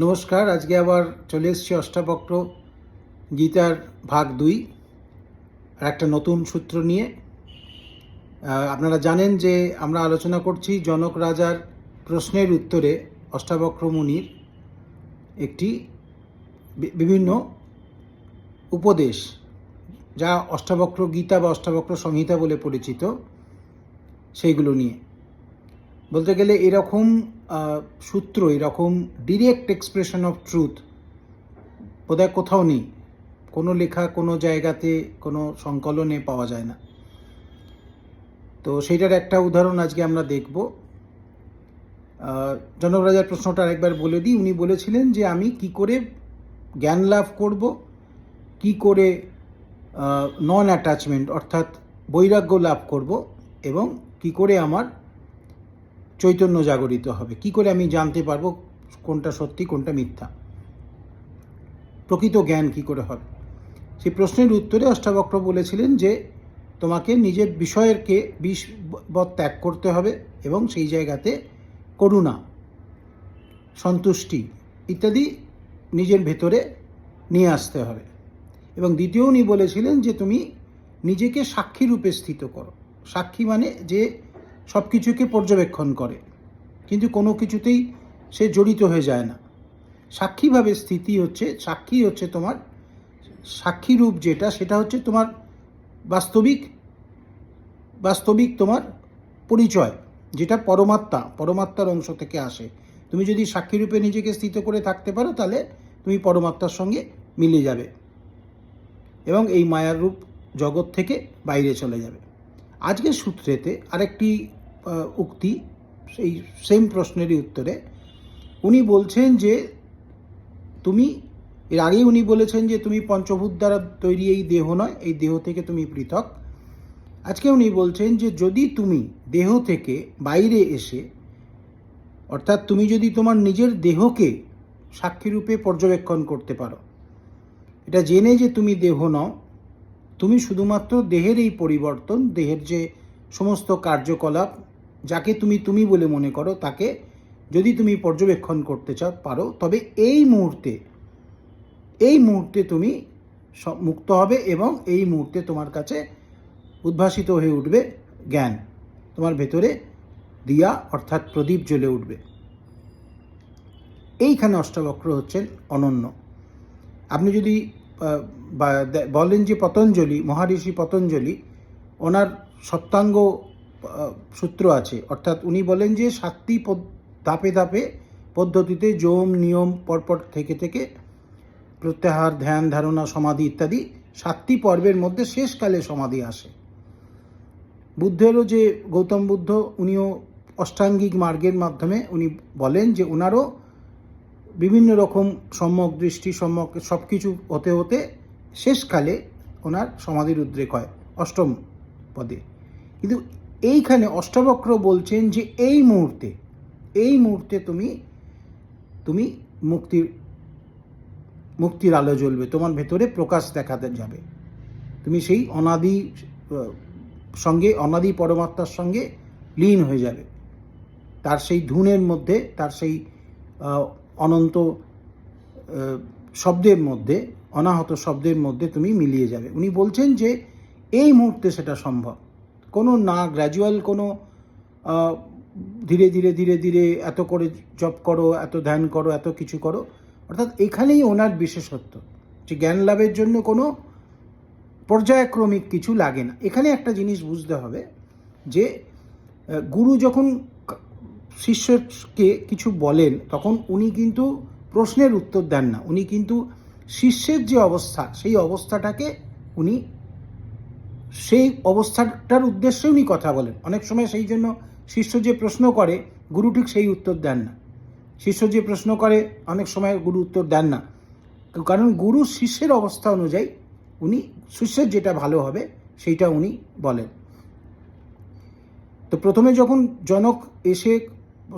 নমস্কার, আজকে আবার চলে এসেছি অষ্টাবক্র গীতার ভাগ দুই, আর একটা নতুন সূত্র নিয়ে। আপনারা জানেন যে আমরা আলোচনা করছি জনক রাজার প্রশ্নের উত্তরে অষ্টাবক্র মুনির একটি বিভিন্ন উপদেশ, যা অষ্টাবক্র গীতা বা অষ্টাবক্র সংহিতা বলে পরিচিত, সেইগুলো নিয়ে। বলতে গেলে এরকম সূত্র এরকম ডিরেক্ট এক্সপ্রেশন অফ ট্রুথ বোধহয় কোথাও নেই। কোনো লেখা কোনো জায়গাতে কোনো সংকলনে পাওয়া যায় না। তো সেইটার একটা উদাহরণ আজকে আমরা দেখব। আহ, জনক রাজার প্রশ্নটা আরেকবার বলে দিই। উনি বলেছিলেন যে আমি কি করে জ্ঞান লাভ করব? কি করে নন অ্যাটাচমেন্ট অর্থাৎ বৈরাগ্য লাভ করব? এবং কি করে আমার চৈতন্য জাগরিত হবে। কি করে আমি জানতে পারব কোনটা সত্যি, কোনটা মিথ্যা? প্রকৃত জ্ঞান কি করে হবে? সেই প্রশ্নের উত্তরে অষ্টাবক্র বলেছিলেন যে, তোমাকে নিজের বিষয়েরকে বিষবৎ ত্যাগ করতে হবে এবং সেই জায়গাতে করুণা, সন্তুষ্টি ইত্যাদি নিজের ভেতরে নিয়ে আসতে হবে। এবং দ্বিতীয় উনি বলেছিলেন যে, তুমি নিজেকে সাক্ষী রূপে স্থিত করো। সাক্ষী মানে যে সব কিছুকে পর্যবেক্ষণ করে। কিন্তু কোনো কিছুতেই সে জড়িত হয়ে যায় না। সাক্ষীভাবে স্থিতি হচ্ছে, সাক্ষী হচ্ছে তোমার সাক্ষী রূপ যেটা, সেটা হচ্ছে তোমার বাস্তবিক বাস্তবিক তোমার পরিচয়, যেটা পরমাত্মা, পরমাত্মার অংশ থেকে আসে। তুমি যদি সাক্ষী রূপে নিজেকে স্থিত করে থাকতে পারো, তাহলে তুমি পরমাত্মার সঙ্গে মিলে যাবে এবং এই মায়ার রূপ জগৎ থেকে বাইরে চলে যাবে। আজকের সূত্রেতে আরেকটি উক্তি, সেই সেম প্রশ্নেরই উত্তরে। উনি বলছেন যে তুমি, এর আগেই উনি বলেছেন যে তুমি পঞ্চভূত দ্বারা তৈরি এই দেহ নয়, এই দেহ থেকে তুমি পৃথক। আজকে উনি বলছেন যে যদি তুমি দেহ থেকে বাইরে এসে, অর্থাৎ তুমি যদি তোমার নিজের দেহকে সাক্ষীরূপে পর্যবেক্ষণ করতে পারো, এটা জেনে যে তুমি দেহ নও তুমি শুধুমাত্র দেহের এই পরিবর্তন, দেহের যে সমস্ত কার্যকলাপ, যাকে তুমি তুমি বলে মনে করো, তাকে যদি তুমি পর্যবেক্ষণ করতে চাও, পারো, তবে এই মুহূর্তে এই মুহূর্তে তুমি মুক্ত হবে এবং এই মুহূর্তে তোমার কাছে উদ্ভাসিত হয়ে উঠবে জ্ঞান। তোমার ভেতরে দিয়া, অর্থাৎ প্রদীপ জ্বলে উঠবে। এইখানে অষ্টাবক্র হচ্ছেন অনন্য। আপনি যদি বলেন যে পতঞ্জলি, মহারিষি পতঞ্জলি, ওনার সপ্তাঙ্গ সূত্র আছে। অর্থাৎ উনি বলেন যে, সাতটি ধাপে ধাপে পদ্ধতিতে যোম, নিয়ম, পরপর থেকে থেকে প্রত্যাহার, ধ্যান, ধারণা, সমাধি ইত্যাদি সাতটি পর্বের মধ্যে শেষকালে সমাধি আসে। বুদ্ধেরও যে, গৌতম বুদ্ধ, উনিও অষ্টাঙ্গিক মার্গের মাধ্যমে উনি বলেন যে ওনারও বিভিন্ন রকম সম্যক দৃষ্টি, সম্যক সব কিছু হতে হতে শেষকালে ওনার সমাধির উদ্রেক হয়, অষ্টম পদে। কিন্তু এইখানে অষ্টাবক্র বলছেন যে এই মুহূর্তে এই মুহূর্তে তুমি তুমি মুক্তির মুক্তির আলো জ্বলবে, তোমার ভেতরে প্রকাশ দেখাতে যাবে। তুমি সেই অনাদি, সঙ্গে, অনাদি পরমাত্মার সঙ্গে লীন হয়ে যাবে। তার সেই ধুনের মধ্যে, তার সেই অনন্ত শব্দের মধ্যে, অনাহত শব্দের মধ্যে তুমি মিলিয়ে যাবে। উনি বলছেন যে এই মুহূর্তে সেটা সম্ভব। কোনো না গ্র্যাজুয়াল কোনো ধীরে ধীরে ধীরে ধীরে এত করে জপ করো, এত ধ্যান করো, এত কিছু করো। অর্থাৎ এখানেই ওনার বিশেষত্ব যে জ্ঞান লাভের জন্য কোনো পর্যায়ক্রমিক কিছু লাগে না। এখানে একটা জিনিস বুঝতে হবে যে গুরু যখন শিষ্যকে কিছু বলেন, তখন উনি কিন্তু প্রশ্নের উত্তর দেন না। উনি কিন্তু শিষ্যের যে অবস্থা, সেই অবস্থাটাকে উনি, সেই অবস্থাটার উদ্দেশ্যে উনি কথা বলেন। অনেক সময় সেই জন্য শিষ্য যে প্রশ্ন করে, গুরু ঠিক সেই উত্তর দেন না। শিষ্য যে প্রশ্ন করে, অনেক সময় গুরু উত্তর দেন না। কারণ গুরু শিষ্যের অবস্থা অনুযায়ী উনি, শিষ্যের যেটা ভালো হবে, সেইটা উনি বলেন। তো প্রথমে যখন জনক এসে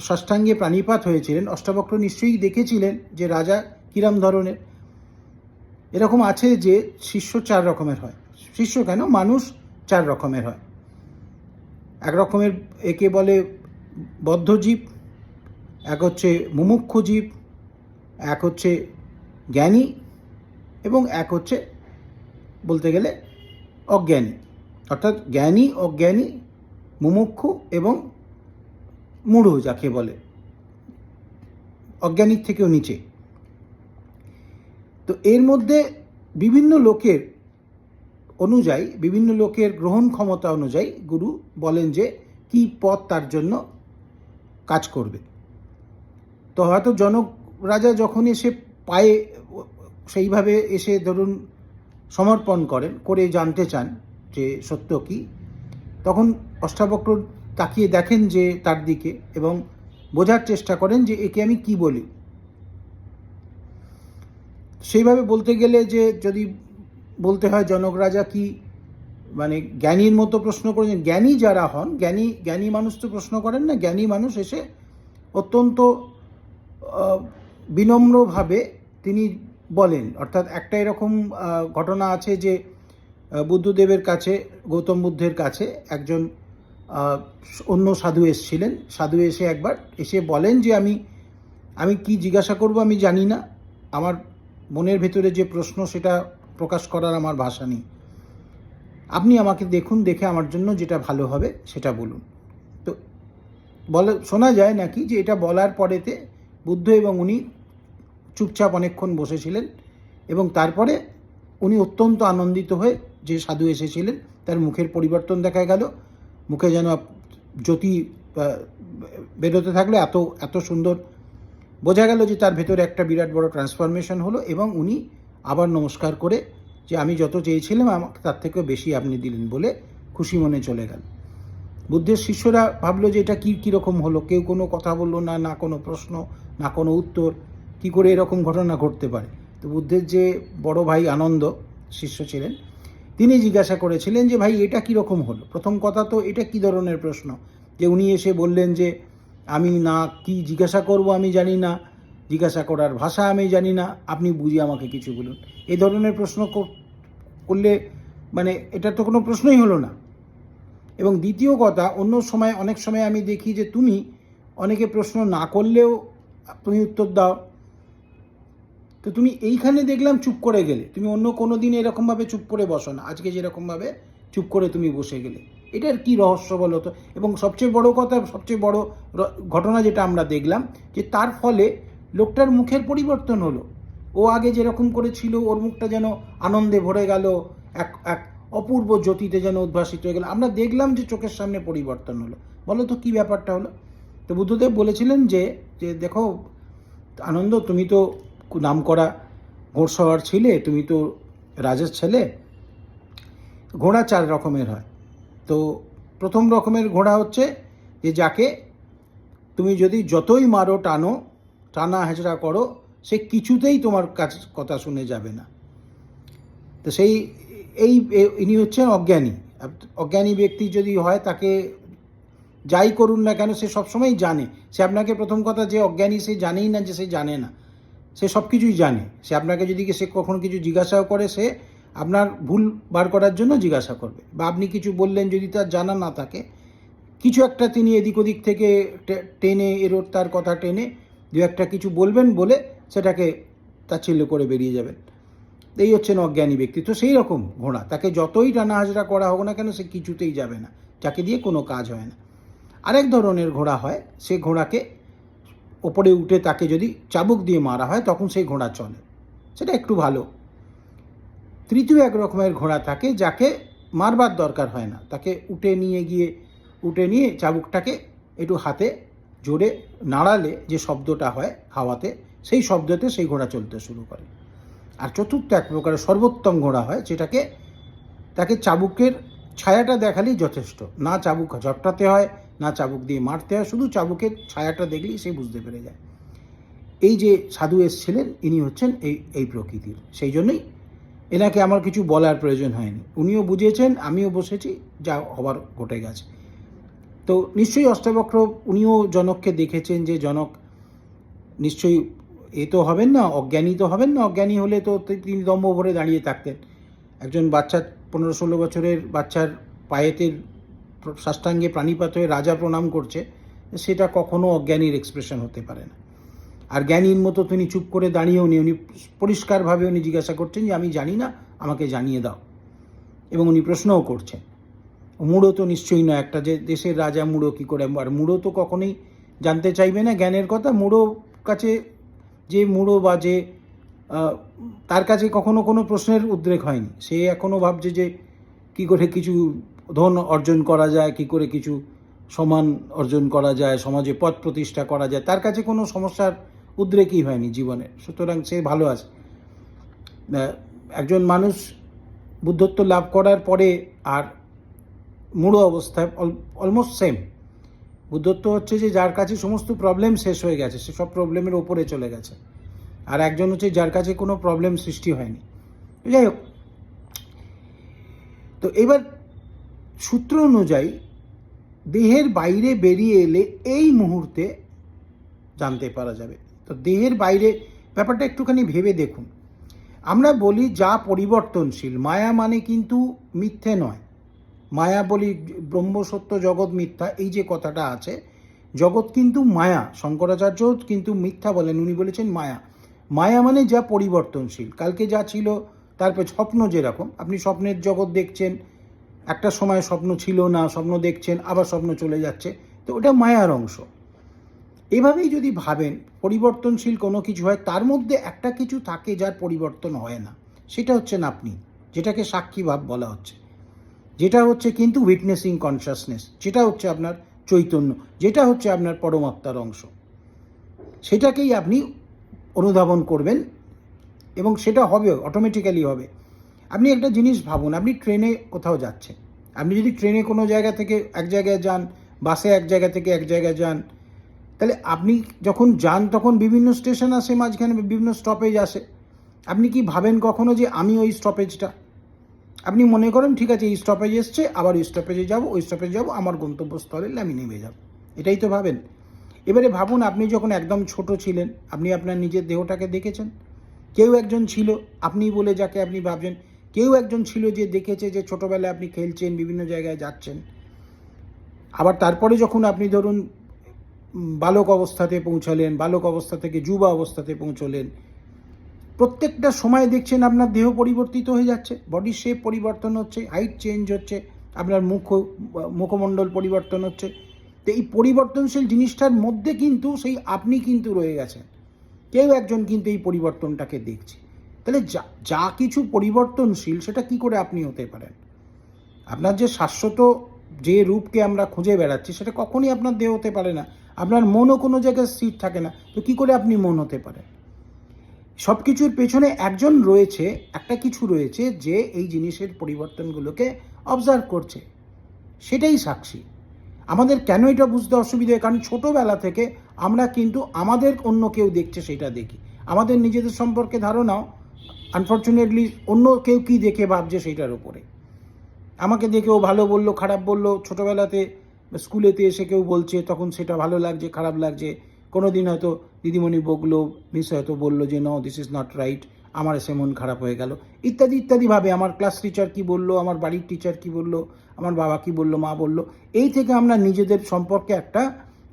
ষষ্ঠাঙ্গে প্রাণীপাত হয়েছিলেন, অষ্টাবক্র নিশ্চয়ই দেখেছিলেন যে রাজা কিরাম ধরনের। এরকম আছে যে শিষ্য চার রকমের হয়। শিষ্য কেন? মানুষ চার রকমের হয়। এক রকমের একে বলে বদ্ধজীব এক হচ্ছে মুমুক্ষু জীব, এক হচ্ছে জ্ঞানী এবং এক হচ্ছে বলতে গেলে অজ্ঞানী। অর্থাৎ জ্ঞানী, অজ্ঞানী, মুমুক্ষু এবং মূঢ় যাকে বলে। অজ্ঞানীর থেকেও নিচে। তো এর মধ্যে বিভিন্ন লোকের অনুযায়ী, বিভিন্ন লোকের গ্রহণ ক্ষমতা অনুযায়ী গুরু বলেন যে, কি পথ তার জন্য কাজ করবে। তো হয়তো জনক রাজা যখন এসে পায়ে, সেইভাবে এসে ধরুন সমর্পণ করেন, করে জানতে চান যে সত্য কি, তখন অষ্টাবক্র তাকিয়ে দেখেন যে তার দিকে এবং বোঝার চেষ্টা করেন যে একে আমি কি বলি। সেইভাবে বলতে গেলে যে যদি বলতে হয় জনক রাজা কি মানে জ্ঞানীর মতো প্রশ্ন করেছেন জ্ঞানী যারা হন, জ্ঞানী জ্ঞানী মানুষ তো প্রশ্ন করেন না, জ্ঞানী মানুষ এসে অত্যন্ত বিনম্রভাবে তিনি বলেন। অর্থাৎ একটা এরকম ঘটনা আছে যে বুদ্ধদেবের কাছে, গৌতম বুদ্ধের কাছে একজন অন্য সাধু এসেছিলেন। সাধু এসে একবার এসে বলেন যে আমি আমি কি জিজ্ঞাসা করব আমি জানি না। আমার মনের ভেতরে যে প্রশ্ন সেটা প্রকাশ করার আমার ভাষা নেই। আপনি আমাকে দেখুন, দেখে আমার জন্য যেটা ভালো হবে সেটা বলুন। তো বলে, শোনা যায় নাকি যে এটা বলার পরেতে বুদ্ধ এবং উনি চুপচাপ অনেকক্ষণ বসেছিলেন এবং তারপরে উনি অত্যন্ত আনন্দিত হয়ে যে সাধু এসেছিলেন, তার মুখের পরিবর্তন দেখা গেল। মুখে যেন জ্যোতি বেরোতে থাকল এত এত সুন্দর। বোঝা গেল যে তার ভেতরে একটা বিরাট বড় ট্রান্সফরমেশন হলো এবং উনি আবার নমস্কার করে যে আমি যত চেয়েছিলাম আমাকে তার থেকেও বেশি আপনি দিলেন বলে খুশি মনে চলে গেল। বুদ্ধের শিষ্যরা ভাবলো যে এটা কী কীরকম হলো? কেউ কোনো কথা বলল না না কোনো প্রশ্ন, না কোনো উত্তর। কি করে এরকম ঘটনা ঘটতে পারে? তো বুদ্ধের যে বড় ভাই আনন্দ, শিষ্য ছিলেন তিনি জিজ্ঞাসা করেছিলেন যে, ভাই, এটা কীরকম হলো? প্রথম কথা তো এটা কী ধরনের প্রশ্ন? যে, উনি এসে বললেন যে, আমি না কি জিজ্ঞাসা করব আমি জানি না, জিজ্ঞাসা করার ভাষা আমি জানি না, আপনি বুঝিয়ে আমাকে কিছু বলুন। এই ধরনের প্রশ্ন করলে মানে এটা তো কোনো প্রশ্নই হলো না। এবং দ্বিতীয় কথা, অন্য সময়, অনেক সময় আমি দেখি যে, তুমি অনেকে প্রশ্ন না করলেও তুমি উত্তর দাও। তো তুমি এইখানে দেখলাম চুপ করে গেলে। তুমি অন্য কোনো দিন এরকমভাবে চুপ করে বসো না। আজকে যেরকমভাবে চুপ করে তুমি বসে গেলে। এটার কি রহস্য বলো তো? এবং সবচেয়ে বড় কথা, সবচেয়ে বড় ঘটনা যেটা আমরা দেখলাম, যে তার ফলে লোকটার মুখের পরিবর্তন হলো। ও আগে যেরকম করে ছিল ওর মুখটা যেন আনন্দে ভরে গেল, এক এক অপূর্ব জ্যোতিতে যেন উদ্ভাসিত হয়ে গেল। আমরা দেখলাম যে চোখের সামনে পরিবর্তন হলো। বলো তো কি ব্যাপারটা হলো? তো বুদ্ধদেব বলেছিলেন যে যে দেখো, আনন্দ তুমি তো নাম করা ঘোড়সওয়ার ছিলে, তুমি তো রাজের ছেলে। ঘোড়া চার রকমের হয়। তো প্রথম রকমের ঘোড়া হচ্ছে যে যাকে তুমি যদি যতই মারো, টানো, টানা হেঁচড়া করো, সে কিছুতেই তোমার কাছ, কথা শুনে যাবে না। তো সেই, এই ইনি হচ্ছেন অজ্ঞানী। অজ্ঞানী ব্যক্তি যদি হয়, তাকে যাই করুন না কেন, সে সবসময় জানে। সে আপনাকে প্রথম কথা যে অজ্ঞানী, সে জানেই না যে সে জানে না। সে সব কিছুই জানে। সে আপনাকে যদি সে কখনো কিছু জিজ্ঞাসাও করে, সে আপনার ভুল বার করার জন্য জিজ্ঞাসা করবে। বা আপনি কিছু বললেন যদি তার জানা না থাকে, কিছু একটা তিনি এদিক ওদিক থেকে টেনে, এরোর তার কথা টেনে দু একটা কিছু বলবেন বলে সেটাকে তাচ্ছিল্য করে বেরিয়ে যাবেন। এই হচ্ছেন অজ্ঞানী ব্যক্তি। তো সেই রকম ঘোড়া। তাকে যতই টানা হাজরা করা হোক না কেন, সে কিছুতেই যাবে না। যাকে দিয়ে কোনো কাজ হয় না। আরেক ধরনের ঘোড়া হয়, সে ঘোড়াকে ওপরে উঠে তাকে যদি চাবুক দিয়ে মারা হয়, তখন সেই ঘোড়া চলে। সেটা একটু ভালো। তৃতীয় এক রকমের ঘোড়া থাকে যাকে মারবার দরকার হয় না। তাকে উঠে নিয়ে গিয়ে, উঠে নিয়ে চাবুকটাকে একটু হাতে জোরে নাড়ালে যে শব্দটা হয় হাওয়াতে, সেই শব্দতে সেই ঘোড়া চলতে শুরু করে। আর চতুর্থ এক প্রকারের সর্বোত্তম ঘোড়া হয়, যেটাকে, তাকে চাবুকের ছায়াটা দেখালেই যথেষ্ট। না চাবুক ঝপটাতে হয় না চাবুক দিয়ে মারতে হয়, শুধু চাবুকের ছায়াটা দেখলেই সে বুঝতে পেরে যায়। এই যে সাধু এসছিলেন, ইনি হচ্ছেন এই এই প্রকৃতির। সেই জন্যই এনাকে আমার কিছু বলার প্রয়োজন হয়নি। উনিও বুঝিয়েছেন, আমিও বসেছি, যা হবার ঘটে গেছে। তো নিশ্চয়ই অষ্টাবক্র উনিও জনককে দেখেছেন যে জনক নিশ্চয়ই এ তো হবেন না, অজ্ঞানী তো হবেন না, অজ্ঞানী হলে তো তিনি দম্ভ ভরে দাঁড়িয়ে থাকতেন। একজন বাচ্চা, পনেরো ষোলো বছরের বাচ্চার পায়েতে প্র- সাষ্টাঙ্গে প্রাণীপাত হয়ে রাজা প্রণাম করছে, সেটা কখনো অজ্ঞানীর এক্সপ্রেশন হতে পারে না। আর জ্ঞানীর মতো তিনি চুপ করে দাঁড়িয়েও নি উনি পরিষ্কারভাবে উনি জিজ্ঞাসা করছেন যে, আমি জানি না, আমাকে জানিয়ে দাও। এবং উনি প্রশ্নও করছেন। মূঢ় তো নিশ্চয়ই নয় একটা যে দেশের রাজা মূঢ় কী করে, আর মূঢ় তো কখনোই জানতে চাইবে না জ্ঞানের কথা। মূঢ় কাছে যে মূঢ় বা যে তার কাছে কখনো কোনো প্রশ্নের উদ্রেক হয়নি। সে এখনও ভাবছে যে, কি করে কিছু ধন অর্জন করা যায়, কি করে কিছু সমান অর্জন করা যায়, সমাজে পথ প্রতিষ্ঠা করা যায়, তার কাছে কোনো সমস্যার উদ্রেকই হয়নি জীবনে। সুতরাং সে ভালো আছে। একজন মানুষ বুদ্ধত্ব লাভ করার পরে আর মূঢ় অবস্থায় অলমোস্ট সেম বুদ্ধত্ব হচ্ছে যে যার কাছে সমস্ত প্রবলেম শেষ হয়ে গেছে, সে সব প্রবলেমের ওপরে চলে গেছে। আর একজন হচ্ছে যার কাছে কোনো প্রবলেম সৃষ্টি হয়নি। যাই হোক। তো এবার সূত্র অনুযায়ী দেহের বাইরে বেরিয়ে এলে এই মুহূর্তে জানতে পারা যাবে। তো দেহের বাইরে ব্যাপারটা একটুখানি ভেবে দেখুন। আমরা বলি যা পরিবর্তনশীল, মায়া মানে কিন্তু মিথ্যে নয়। মায়া বলি ব্রহ্ম, সত্য, জগৎ, মিথ্যা, এই যে কথাটা আছে, জগৎ কিন্তু মায়া শঙ্করাচার্য কিন্তু মিথ্যা বলেন, উনি বলেছেন মায়া। মায়া মানে যা পরিবর্তনশীল, কালকে যা ছিল তারপর স্বপ্ন যেরকম, আপনি স্বপ্নের জগৎ দেখছেন একটা সময় স্বপ্ন ছিল না, স্বপ্ন দেখছেন, আবার স্বপ্ন চলে যাচ্ছে। তো ওটা মায়ার অংশ। এভাবেই যদি ভাবেন, পরিবর্তনশীল কোনো কিছু হয়, তার মধ্যে একটা কিছু থাকে যার পরিবর্তন হয় না। সেটা হচ্ছেন আপনি, যেটাকে সাক্ষী ভাব বলা হচ্ছে। যেটা হচ্ছে কিন্তু উইটনেসিং কনসাসনেস যেটা হচ্ছে আপনার চৈতন্য, যেটা হচ্ছে আপনার পরমাত্মার অংশ। সেটাকেই আপনি অনুধাবন করবেন এবং সেটা হবে অটোমেটিক্যালি হবে। আপনি একটা জিনিস ভাবুন, আপনি ট্রেনে কোথাও যাচ্ছেন। আপনি যদি ট্রেনে কোনো জায়গা থেকে এক জায়গায় যান, বাসে এক জায়গা থেকে এক জায়গায় যান, তাহলে আপনি যখন যান তখন বিভিন্ন স্টেশন আসে, মাঝখানে বিভিন্ন স্টপেজ আসে। আপনি কি ভাবেন কখনো যে আমি ওই স্টপেজটা আপনি মনে করেন, ঠিক আছে, এই স্টপেজ এসছে, আবার ওই স্টপেজে যাব, ওই স্টপেজে যাব, আমার গন্তব্যস্থলে আমি নেমে যাব। এটাই তো ভাবেন। এবারে ভাবুন, আপনি যখন একদম ছোট ছিলেন, আপনি আপনার নিজের দেহটাকে দেখেছেন। কেউ একজন ছিল আপনি বলে যাকে আপনি ভাবছেন কেউ একজন ছিল যে দেখেছে যে ছোটোবেলায় আপনি খেলছেন, বিভিন্ন জায়গায় যাচ্ছেন। আবার তারপরে যখন আপনি ধরুন বালক অবস্থাতে পৌঁছালেন, বালক অবস্থা থেকে যুবা অবস্থাতে পৌঁছলেন, প্রত্যেকটা সময় দেখছেন আপনার দেহ পরিবর্তিত হয়ে যাচ্ছে বডি শেপ পরিবর্তন হচ্ছে হাইট চেঞ্জ হচ্ছে, আপনার মুখ, মুখমণ্ডল পরিবর্তন হচ্ছে। তো এই পরিবর্তনশীল জিনিসটার মধ্যে কিন্তু সেই আপনি কিন্তু রয়ে গেছেন। কেউ একজন কিন্তু এই পরিবর্তনটাকে দেখছে। তাহলে যা যা কিছু পরিবর্তনশীল সেটা কি করে আপনি হতে পারেন? আপনার যে শাশ্বত যে রূপকে আমরা খুঁজে বেড়াচ্ছি সেটা কখনই আপনার দেহ হতে পারে না। আপনার মনও কোনো জায়গায় স্থির থাকে না। তো কি করে আপনি মন হতে পারেন? সব কিছুর পেছনে একজন রয়েছে, একটা কিছু রয়েছে যে এই জিনিসের পরিবর্তনগুলোকে অবজার্ভ করছে। সেটাই সাক্ষী। আমাদের কেন এটা বুঝতে অসুবিধা কারণ ছোটোবেলা থেকে আমরা কিন্তু আমাদের অন্য কেউ দেখছে সেটা দেখি। আমাদের নিজেদের সম্পর্কে ধারণাও আনফর্চুনেটলি অন্য কেউ কি দেখে ভাবছে সেইটার উপরে। আমাকে দেখে ও ভালো বলল, খারাপ বলল। ছোটোবেলাতে স্কুলেতে এসে কেউ বলছে, তখন সেটা ভালো লাগছে, খারাপ লাগছে। কোনো দিন হয়তো দিদিমণি বকলো মিস হয়তো বলল যে ন দিস ইজ নট রাইট আমার এসে মন খারাপ হয়ে গেল। ইত্যাদি ইত্যাদিভাবে আমার ক্লাস টিচার কি বলল, আমার বাড়ির টিচার কি বলল, আমার বাবা কি বলল, মা বলল, এই থেকে আমরা নিজেদের সম্পর্কে একটা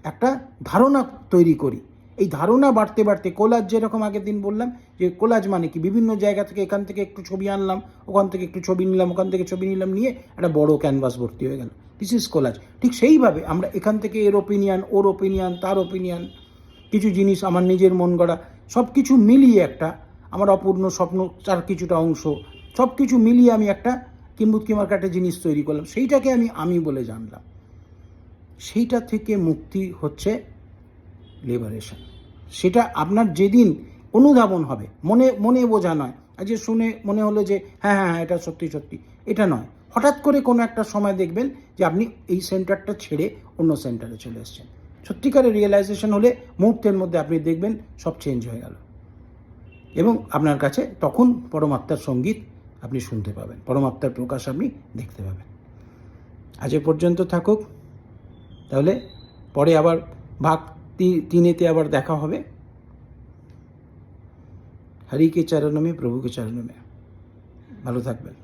একটা ধারণা তৈরি করি। এই ধারণা বাড়তে বাড়তে কোলাজ যেরকম আগের দিন বললাম, যে কোলাজ মানে কি? বিভিন্ন জায়গা থেকে এখান থেকে একটু ছবি আনলাম, ওখান থেকে একটু ছবি নিলাম, ওখান থেকে ছবি নিলাম, নিয়ে একটা বড় ক্যানভাস ভর্তি হয়ে গেল। দিস ইজ কোলাজ ঠিক সেইভাবে আমরা এখান থেকে এর ওপিনিয়ন ওর ওপিনিয়ন তার ওপিনিয়ন কিছু জিনিস আমার নিজের মন গড়া সব কিছু মিলিয়ে একটা আমার অপূর্ণ স্বপ্ন, তার কিছুটা অংশ সব কিছু মিলিয়ে আমি একটা কিম্বুত কিমার একটা জিনিস তৈরি করলাম। সেইটাকে আমি আমি বলে জানলাম। সেইটা থেকে মুক্তি হচ্ছে লিবারেশন সেটা আপনার যেদিন অনুধাবন হবে মনে মনে বোঝা নয়। আর যে শুনে মনে হলো যে হ্যাঁ হ্যাঁ হ্যাঁ, এটা সত্যি সত্যি। এটা নয়। হঠাৎ করে কোনো একটা সময় দেখবেন যে আপনি এই সেন্টারটা ছেড়ে অন্য সেন্টারে চলে এসেছেন। সত্যিকারের রিয়েলাইজেশন হলে মুহূর্তের মধ্যে আপনি দেখবেন সব চেঞ্জ হয়ে গেল। এবং আপনার কাছে তখন পরমাত্মার সংগীত আপনি শুনতে পাবেন। পরমাত্মার প্রকাশ আপনি দেখতে পাবেন। আজ পর্যন্ত থাকুক। তাহলে পরে আবার ভাগ তিনেতে আবার দেখা হবে। হরি কে চরণ মে প্রভু কে চরণ মে ভালো থাকবেন।